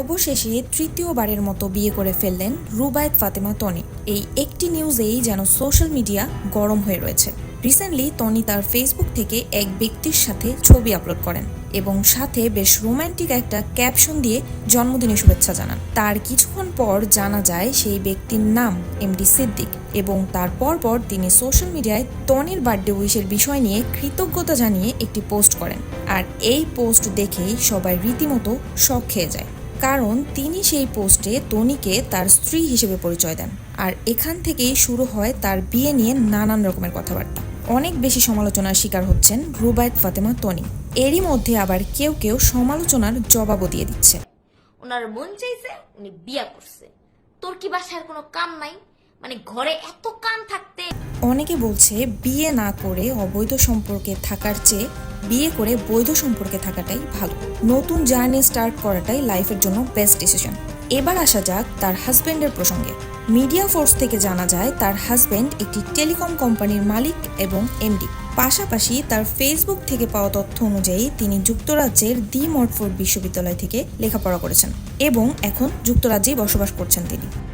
অবশেষে তৃতীয়বারের মতো বিয়ে করে ফেললেন রুবায়ত ফাতেমা তনি। এই একটি নিউজেই যেন সোশ্যাল মিডিয়া গরম হয়ে রয়েছে। রিসেন্টলি তনি তার ফেসবুক থেকে এক ব্যক্তির সাথে ছবি আপলোড করেন এবং সাথে বেশ রোম্যান্টিক একটা ক্যাপশন দিয়ে জন্মদিনের শুভেচ্ছা জানান। তার কিছুক্ষণ পর জানা যায় সেই ব্যক্তির নাম এমডি সিদ্দিক এবং তার পরপর তিনি সোশ্যাল মিডিয়ায় তনির বার্থডে উইশের বিষয় নিয়ে কৃতজ্ঞতা জানিয়ে একটি পোস্ট করেন। আর এই পোস্ট দেখেই সবাই রীতিমতো শখ খেয়ে যায়। কারণ তিনি সেই পোস্টে তনিকে তার স্ত্রী হিসেবে পরিচয় দেন। আর এখান থেকেই শুরু হয় তার বিয়ে নিয়ে নানান রকমের কথাবার্তা। অনেক বেশি সমালোচনার শিকার হচ্ছেন রুবায়েত ফাতেমা তনি। এরই মধ্যে আবার কেউ কেউ সমালোচনার জবাবও দিয়ে দিচ্ছে। ওনার মন চাইছে উনি বিয়া করছে। তোর কি বাসার কোনো কাম নাই? মানে ঘরে এত কাম থাকতে অনেকে বলছে বিয়ে না করে অবৈধ সম্পর্কে থাকার চেয়ে বিয়ে করে বৈধ সম্পর্কে থাকাটাই ভালো। নতুন জার্নি স্টার্ট করাটাই লাইফের জন্য বেস্ট ডিসিশন। এবার আসা যাক তার হাজব্যান্ডের প্রসঙ্গে। মিডিয়া ফোর্স থেকে জানা যায়, তার হাজব্যান্ড একটি টেলিকম কোম্পানির মালিক এবং এমডি। পাশাপাশি তার ফেসবুক থেকে পাওয়া তথ্য অনুযায়ী তিনি যুক্তরাজ্যের দি মটফোর্ড বিশ্ববিদ্যালয় থেকে লেখাপড়া করেছেন এবং এখন যুক্তরাজ্যেই বসবাস করছেন তিনি।